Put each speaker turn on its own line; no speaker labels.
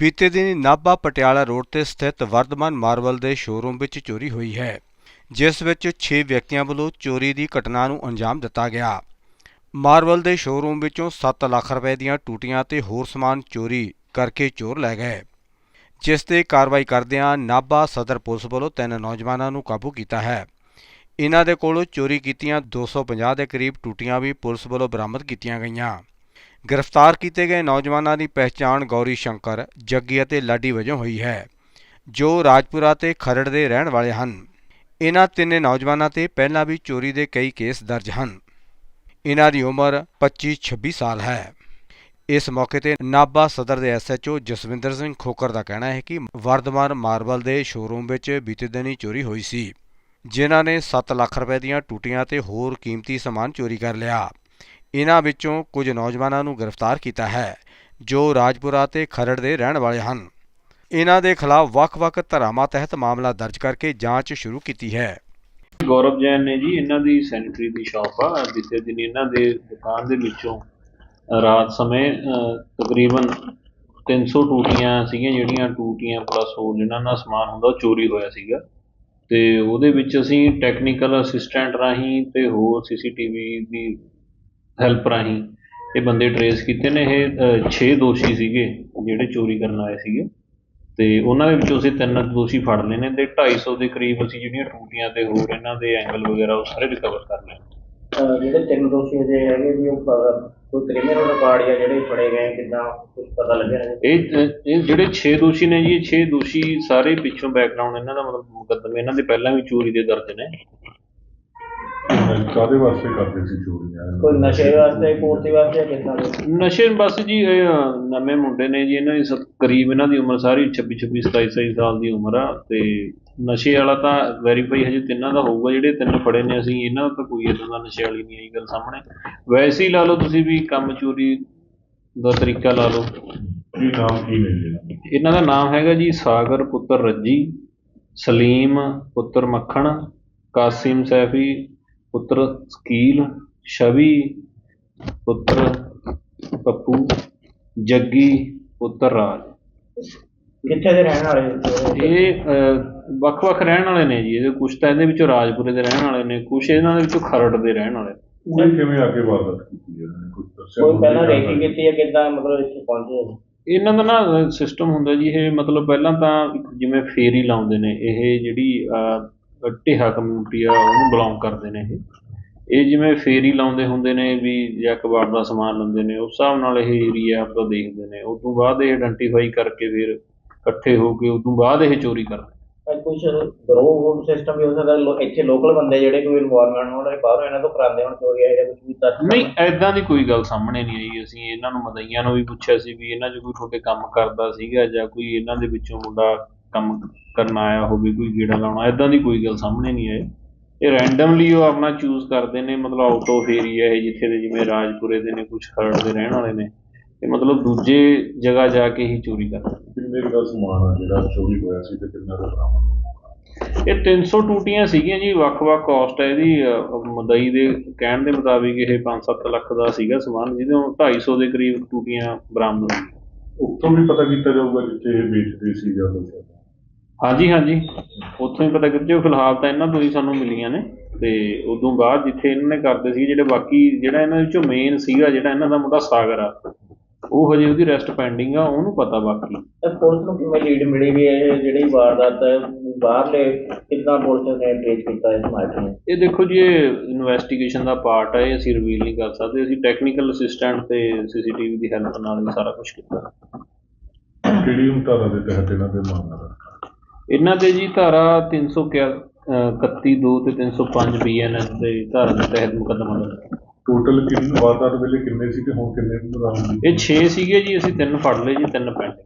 ਬੀਤੇ ਦਿਨ ਨਾਭਾ ਪਟਿਆਲਾ ਰੋਡ ਤੇ ਸਥਿਤ ਵਰਧਮਾਨ ਮਾਰਬਲ ਦੇ ਸ਼ੋਰੂਮ ਵਿੱਚ ਚੋਰੀ ਹੋਈ ਹੈ, ਜਿਸ ਵਿੱਚ 6 ਵਿਅਕਤੀਆਂ ਵੱਲੋਂ ਚੋਰੀ ਦੀ ਘਟਨਾ ਨੂੰ ਅੰਜਾਮ ਦਿੱਤਾ ਗਿਆ। ਮਾਰਬਲ ਦੇ ਸ਼ੋਰੂਮ ਵਿੱਚੋਂ 7 ਲੱਖ ਰੁਪਏ ਦੀਆਂ ਟੂਟੀਆਂ ਤੇ ਹੋਰ ਸਮਾਨ ਚੋਰੀ ਕਰਕੇ ਚੋਰ ਲੈ ਗਏ। ਜਿਸ ਤੇ ਕਾਰਵਾਈ ਕਰਦਿਆਂ ਨਾਭਾ ਸਦਰ ਪੁਲਿਸ ਵੱਲੋਂ ਤਿੰਨ ਨੌਜਵਾਨਾਂ ਨੂੰ ਕਾਬੂ ਕੀਤਾ ਹੈ। ਇਹਨਾਂ ਦੇ ਕੋਲੋਂ ਚੋਰੀ ਕੀਤੀਆਂ 250 ਦੇ ਕਰੀਬ ਟੂਟੀਆਂ ਵੀ ਪੁਲਿਸ ਵੱਲੋਂ ਬਰਾਮਦ ਕੀਤੀਆਂ ਗਈਆਂ। ਗ੍ਰਿਫਤਾਰ ਕੀਤੇ ਗਏ ਨੌਜਵਾਨਾਂ ਦੀ ਪਹਿਚਾਣ ਗੌਰੀ ਸ਼ੰਕਰ, ਜੱਗੀ ਅਤੇ ਲਾਡੀ ਵਜੋਂ ਹੋਈ ਹੈ, ਜੋ ਰਾਜਪੁਰਾ ਤੇ ਖਰੜ ਦੇ ਰਹਿਣ ਵਾਲੇ ਹਨ। ਇਹਨਾਂ ਤਿੰਨੇ ਨੌਜਵਾਨਾਂ ਤੇ ਪਹਿਲਾਂ ਵੀ ਚੋਰੀ ਦੇ ਕਈ ਕੇਸ ਦਰਜ ਹਨ। ਇਹਨਾਂ ਦੀ ਉਮਰ 25-26 ਸਾਲ ਹੈ। ਇਸ ਮੌਕੇ ਤੇ ਨਾਭਾ ਸਦਰ ਦੇ ਐਸਐਚਓ ਜਸਵਿੰਦਰ ਸਿੰਘ ਖੋਕਰ ਦਾ ਕਹਿਣਾ ਹੈ ਕਿ ਵਰਧਮਾਨ ਮਾਰਬਲ ਦੇ ਸ਼ੋਰੂਮ ਵਿੱਚ ਬੀਤੇ ਦਿਨੀ ਚੋਰੀ ਹੋਈ ਸੀ, ਜਿਨ੍ਹਾਂ ਨੇ 7 ਲੱਖ ਰੁਪਏ ਦੀਆਂ ਟੂਟੀਆਂ ਤੇ ਹੋਰ ਕੀਮਤੀ ਸਮਾਨ ਚੋਰੀ ਕਰ ਲਿਆ। ਇਹਨਾਂ ਵਿੱਚੋਂ ਕੁਝ ਨੌਜਵਾਨਾਂ ਨੂੰ ਗ੍ਰਿਫਤਾਰ ਕੀਤਾ ਹੈ ਜੋ ਰਾਜਪੁਰਾ ਤੇ ਖਰੜ ਦੇ ਰਹਿਣ ਵਾਲੇ ਹਨ। ਇਹਨਾਂ ਦੇ ਖਿਲਾਫ ਵੱਖ-ਵੱਖ ਧਾਰਾਵਾਂ ਤਹਿਤ ਮਾਮਲਾ ਦਰਜ ਕਰਕੇ ਜਾਂਚ ਸ਼ੁਰੂ ਕੀਤੀ ਹੈ।
ਗੌਰਵ ਜੈਨ ਨੇ ਜੀ ਇਹਨਾਂ ਦੀ ਸੈਨੀਟਰੀ ਦੀ ਸ਼ਾਪ ਆ ਬੀਤੇ ਦਿਨ ਇਹਨਾਂ ਦੇ ਦੁਕਾਨ ਦੇ ਵਿੱਚੋਂ ਰਾਤ ਸਮੇਂ ਅਹ, ਤਕਰੀਬਨ 300 ਟੂਟੀਆਂ ਸੀਗੀਆਂ ਜਿਹੜੀਆਂ ਟੂਟੀਆਂ ਪਲੱਸ ਹੋਰ ਜਿਹਨਾਂ ਨਾਲ ਸਮਾਨ ਹੁੰਦਾ ਉਹ ਚੋਰੀ ਹੋਇਆ ਸੀਗਾ। ਤੇ ਉਹਦੇ ਵਿੱਚ ਅਸੀਂ ਟੈਕਨੀਕਲ ਅਸਿਸਟੈਂਟ ਰਾਹੀਂ ਤੇ ਹੋਰ ਸੀਸੀਟੀਵੀ ਦੀ ਹੈਲਪ ਰਾਹੀਂ ਇਹ ਬੰਦੇ ਟਰੇਸ ਕੀਤੇ ਨੇ ਇਹ 6 ਦੋਸ਼ੀ ਸੀਗੇ ਜਿਹੜੇ ਚੋਰੀ ਕਰਨ ਆਏ ਸੀਗੇ। ਤੇ ਉਹਨਾਂ ਦੇ ਵਿੱਚੋਂ ਅਸੀਂ ਤਿੰਨ ਦੋਸ਼ੀ ਫੜ ਲਏ ਨੇ ਤੇ 250 ਦੇ ਕਰੀਬ ਅਸੀਂ ਜਿਹੜੀਆਂ ਟੂਟੀਆਂ ਤੇ ਹੋਰ ਇਹਨਾਂ ਦੇ ਐਂਗਲ ਵਗੈਰਾ ਉਹ ਸਾਰੇ ਰਿਕਵਰ ਕਰ ਲਏ
ਜਿਹੜੇ ਤਿੰਨ ਦੋਸ਼ੀ ਅਜੇ ਹੈਗੇ ਵੀ ਉਹ ਕੋਈ ਕ੍ਰਿਮੀਨਲ ਰਿਕਾਰਡ ਜਾਂ ਜਿਹੜੇ ਫੜੇ ਗਏ ਕਿੱਦਾਂ ਕੁਝ ਪਤਾ ਲੱਗਿਆ
ਇਹ ਇਹ ਜਿਹੜੇ 6 ਦੋਸ਼ੀ ਨੇ ਜੀ ਇਹ 6 ਦੋਸ਼ੀ ਸਾਰੇ ਪਿੱਛੋਂ ਬੈਕਗ੍ਰਾਉਂਡ ਇਹਨਾਂ ਦਾ ਮਤਲਬ ਮੁਕੱਦਮੇ ਇਹਨਾਂ ਦੇ ਪਹਿਲਾਂ ਵੀ ਚੋਰੀ ਦੇ ਦਰਜ ਨੇ।
ਕਾਦੇ ਵਾਸਤੇ ਕਰਦੇ ਸੀ ਚੋਰੀਆਂ
ਕੋਈ ਨਸ਼ੇ ਵਾਸਤੇ ਪੂਰਤੀ ਵਾਸਤੇ ਦੇ?
ਨਸ਼ੇ ਬਸ ਜੀ ਇਹ ਨਵੇਂ ਮੁੰਡੇ ਨੇ ਜੀ ਇਹਨਾਂ ਦੀ ਸਤ- ਕਰੀਬ ਇਹਨਾਂ ਦੀ ਉਮਰ ਸਾਰੀ 26 26 27 27 ਸਾਲ ਦੀ ਉਮਰ ਆ ਤੇ ਨਸ਼ੇ ਵਾਲਾ ਤਾਂ ਵੈਰੀਫਾਈ ਹਜੇ ਤਿੰਨਾਂ ਦਾ ਹੋਊਗਾ ਜਿਹੜੇ ਤਿੰਨ ਫੜੇ ਨੇ ਅਸੀਂ ਇਹਨਾਂ ਦਾ ਤਾਂ ਕੋਈ ਇਦਾਂ ਦਾ ਨਸ਼ੇ ਵਾਲੀ ਨਹੀਂ ਆਈ ਗੱਲ ਸਾਹਮਣੇ ਵੈਸੇ ਹੀ ਲਾ ਲਓ ਤੁਸੀਂ ਵੀ ਕੰਮ ਚੋਰੀ ਦਾ ਤਰੀਕਾ ਲਾ ਲਓ
ਕੀ ਨਾਮ ਕੀ ਨੇ ਜੀ ਇਹਨਾਂ ਦੇ?
ਇਹਨਾਂ ਦਾ ਨਾਮ ਹੈਗਾ ਜੀ ਸਾਗਰ ਪੁੱਤਰ ਰੱਜੀ ਸਲੀਮ ਪੁੱਤਰ ਮੱਖਣ ਕਾਸਿਮ ਸੈਫੀ ਪੁੱਤਰ ਸਕੀਲ ਛਵੀ ਪੁੱਤਰ ਪੱਪੂ ਜੱਗੀ ਪੁੱਤਰ ਰਾਜ।
ਕਿੱਥੇ ਦੇ ਰਹਿਣ ਵਾਲੇ ਇਹ?
ਵੱਖ-ਵੱਖ ਰਹਿਣ ਵਾਲੇ ਨੇ ਜੀ। ਇਹਦੇ ਕੁਛ ਤਾਂ ਇਹਦੇ ਵਿੱਚੋਂ ਰਾਜਪੁਰੇ ਦੇ ਰਹਿਣ ਵਾਲੇ ਨੇ ਕੁਛ ਇਹਨਾਂ ਦੇ ਵਿੱਚੋਂ ਖਰੜ ਦੇ ਰਹਿਣ ਵਾਲੇ
ਪੂਰੇ ਕਿਵੇਂ ਅੱਗੇ ਵਾਰਦਾਤ ਕੀਤੀ ਇਹਨਾਂ ਨੇ ਕੁਝ ਦੱਸਿਆ
ਕੋਈ ਪਹਿਲਾਂ ਰੇਕੀ ਕੀਤੀ ਹੈ? ਕਿੱਦਾਂ ਮਤਲਬ ਇੱਥੇ ਪਹੁੰਚੇ ਹੈ?
ਇਹਨਾਂ ਦਾ ਨਾ ਸਿਸਟਮ ਹੁੰਦਾ ਜੀ ਇਹ ਮਤਲਬ ਪਹਿਲਾਂ ਤਾਂ ਜਿਵੇਂ ਫੇਰੀ ਲਾਉਂਦੇ ਨੇ ਇਹ ਜਿਹੜੀ ਢੇਹਾ ਕਮਿਊਨਿਟੀ ਆ ਉਹਨੂੰ ਬਿਲੋਂਗ ਕਰਦੇ ਨੇ ਇਹ। ਇਹ ਜਿਵੇਂ ਫੇਰੀ ਲਾਉਂਦੇ ਹੁੰਦੇ ਨੇ ਵੀ ਜਾਂ ਕਬਾੜ ਦਾ ਸਮਾਨ ਲੈਂਦੇ ਨੇ ਉਸ ਹਿਸਾਬ ਨਾਲ ਇਹ ਏਰੀਆ ਆਪਦਾ ਦੇਖਦੇ ਨੇ। ਉਸ ਤੋਂ ਬਾਅਦ ਇਹ ਆਇਡੈਂਟੀਫਾਈ ਕਰਕੇ ਫਿਰ ਇਕੱਠੇ ਹੋ ਕੇ ਉਸ ਤੋਂ ਬਾਅਦ ਇਹ ਚੋਰੀ ਕਰਦੇ
ਕੁਝ ਗਰੋਹ ਸਿਸਟਮ ਵੀ ਹੋ ਸਕਦਾ ਇੱਥੇ ਲੋਕਲ ਬੰਦੇ ਜਿਹੜੇ ਕੋਈ ਇਨਵੋਲਵਮੈਂਟ ਹੋਣ ਵਾਲੇ ਬਾਹਰੋਂ ਇਹਨਾਂ ਤੋਂ ਕਰਾਉਂਦੇ ਹੋਣ ਚੋਰੀ ਹੈ ਜਾਂ ਕੁਝ ਵੀ ਤਾਂ
ਨਹੀਂ ਐਦਾਂ ਦੀ ਕੋਈ ਗੱਲ ਸਾਹਮਣੇ ਨਹੀਂ ਆਈ। ਅਸੀਂ ਇਹਨਾਂ ਨੂੰ ਮਦਈਆਂ ਨੂੰ ਵੀ ਪੁੱਛਿਆ ਸੀ ਵੀ ਇਹਨਾਂ 'ਚ ਕੋਈ ਤੁਹਾਡੇ ਕੰਮ ਕਰਦਾ ਸੀਗਾ ਜਾਂ ਕੋਈ ਇਹਨਾਂ ਦੇ ਵਿੱਚੋਂ ਮੁੰਡਾ ਕੰਮ ਕਰਨ ਆਇਆ ਹੋਵੇ ਕੋਈ ਗੇੜਾ ਲਾਉਣਾ ਐਦਾਂ ਦੀ ਕੋਈ ਗੱਲ ਸਾਹਮਣੇ ਨਹੀਂ ਆਈ। ਇਹ ਰੈਂਡਮਲੀ ਉਹ ਆਪਣਾ ਚੂਜ਼ ਕਰਦੇ ਨੇ ਮਤਲਬ ਆਊਟ ਆਫ ਏਰੀਆ ਹੈ ਜਿੱਥੇ ਦੇ ਜਿਵੇਂ ਰਾਜਪੁਰੇ ਦੇ ਨੇ ਕੁਝ ਖਰੜ ਦੇ ਰਹਿਣ ਵਾਲੇ ਨੇ ਇਹ ਮਤਲਬ ਦੂਜੇ ਜਗ੍ਹਾ ਜਾ ਕੇ ਹੀ ਚੋਰੀ ਕਰਦੇ ਨੇ।
ਕਿੰਨੇ ਦਾ ਸਮਾਨ ਆ ਜਿਹੜਾ ਚੋਰੀ ਹੋਇਆ ਸੀ ਤੇ ਕਿੰਨਾ ਦਾ ਬਰਾਮਦ ਹੋਇਆ?
ਇਹ 300 ਟੂਟੀਆਂ ਸੀਗੀਆਂ ਜੀ ਵੱਖ-ਵੱਖ ਕਾਸਟ ਹੈ ਇਹਦੀ ਮਦਈ ਦੇ ਕਹਿਣ ਦੇ ਮੁਤਾਬਿਕ ਇਹ 5-7 ਲੱਖ ਦਾ ਸੀਗਾ ਸਮਾਨ ਜਿਹਦੇ 250 ਦੇ ਕਰੀਬ ਟੂਟੀਆਂ ਬਰਾਮਦ ਹੋਈਆਂ।
ਉੱਥੋਂ ਵੀ ਪਤਾ ਕੀਤਾ ਜਾਊਗਾ ਜਿੱਥੇ ਇਹ ਵੇਚਦੇ ਸੀ ਜਾਂ ਕੁਛ
ਹਾਂਜੀ ਹਾਂਜੀ। ਉੱਥੋਂ ਹੀ ਪਤਾ ਕਰਦੇ ਫਿਲਹਾਲ ਤਾਂ ਇਹਨਾਂ ਤੋਂ ਹੀ ਸਾਨੂੰ ਮਿਲੀਆਂ ਨੇ ਤੇ ਉਦੋਂ ਬਾਅਦ ਜਿੱਥੇ ਇਹਨਾਂ ਨੇ ਕਰਦੇ ਸੀ ਜਿਹੜੇ ਬਾਕੀ ਜਿਹੜਾ ਇਹਨਾਂ ਵਿੱਚੋਂ ਮੇਨ ਸੀਗਾ ਜਿਹੜਾ ਇਹਨਾਂ ਦਾ ਮੁੰਡਾ ਸਾਗਰ ਆ ਉਹ ਹਜੇ ਉਹਦੀ ਰੈਸਟ ਪੈਂਡਿੰਗ ਆ ਉਹਨੂੰ ਪਤਾ ਬਾਕੀ।
ਤਾਂ ਪੁਲਿਸ ਨੂੰ ਕਿਵੇਂ ਲੀਡ ਮਿਲੀ ਵੀ ਇਹ ਜਿਹੜੀ ਵਾਰਦਾਤ ਹੈ ਬਾਹਰਲੇ ਕਿੱਦਾਂ ਪੁਲਿਸ ਨੇ ਟ੍ਰੇਸ ਕੀਤਾ ਇਸ ਮਾਮਲੇ ਨੂੰ?
ਇਹ ਦੇਖੋ ਜੀ ਇਹ ਇਨਵੈਸਟੀਗੇਸ਼ਨ ਦਾ ਪਾਰਟ ਹੈ ਇਹ ਅਸੀਂ ਰਿਵੀਲ ਨਹੀਂ ਕਰ ਸਕਦੇ। ਅਸੀਂ ਟੈਕਨੀਕਲ ਅਸਿਸਟੈਂਟ ਤੇ ਸੀਸੀਟੀਵੀ ਦੀ ਹੈਲਪ ਨਾਲ ਇਹ ਸਾਰਾ ਕੁਝ ਕੀਤਾ।
ਕਿਹੜੀ ਧਾਰਾ ਦੇ ਤਹਿਤ ਇਹਨਾਂ ਦੇ ਮਾਮਲਾ ਕਰ
ਇਹਨਾਂ ਦੇ ਜੀ ਧਾਰਾ 331 2 ਤੇ 305 ਬੀਐਨਐਸ ਦੇ ਧਾਰਾ ਦੇ ਤਹਿਤ ਮੁਕੱਦਮਾ ਦਰਜ।
ਟੋਟਲ ਕਿੰਨੇ ਵਾਰਦਾਤ ਵੇਲੇ ਕਿੰਨੇ ਸੀ ਤੇ ਹੁਣ ਕਿੰਨੇ ਨੂੰ
ਇਹ 6 ਸੀਗੇ ਜੀ ਅਸੀਂ ਤਿੰਨ ਫੜ ਲਏ ਜੀ ਤਿੰਨ ਪੈਂਡਿੰਗ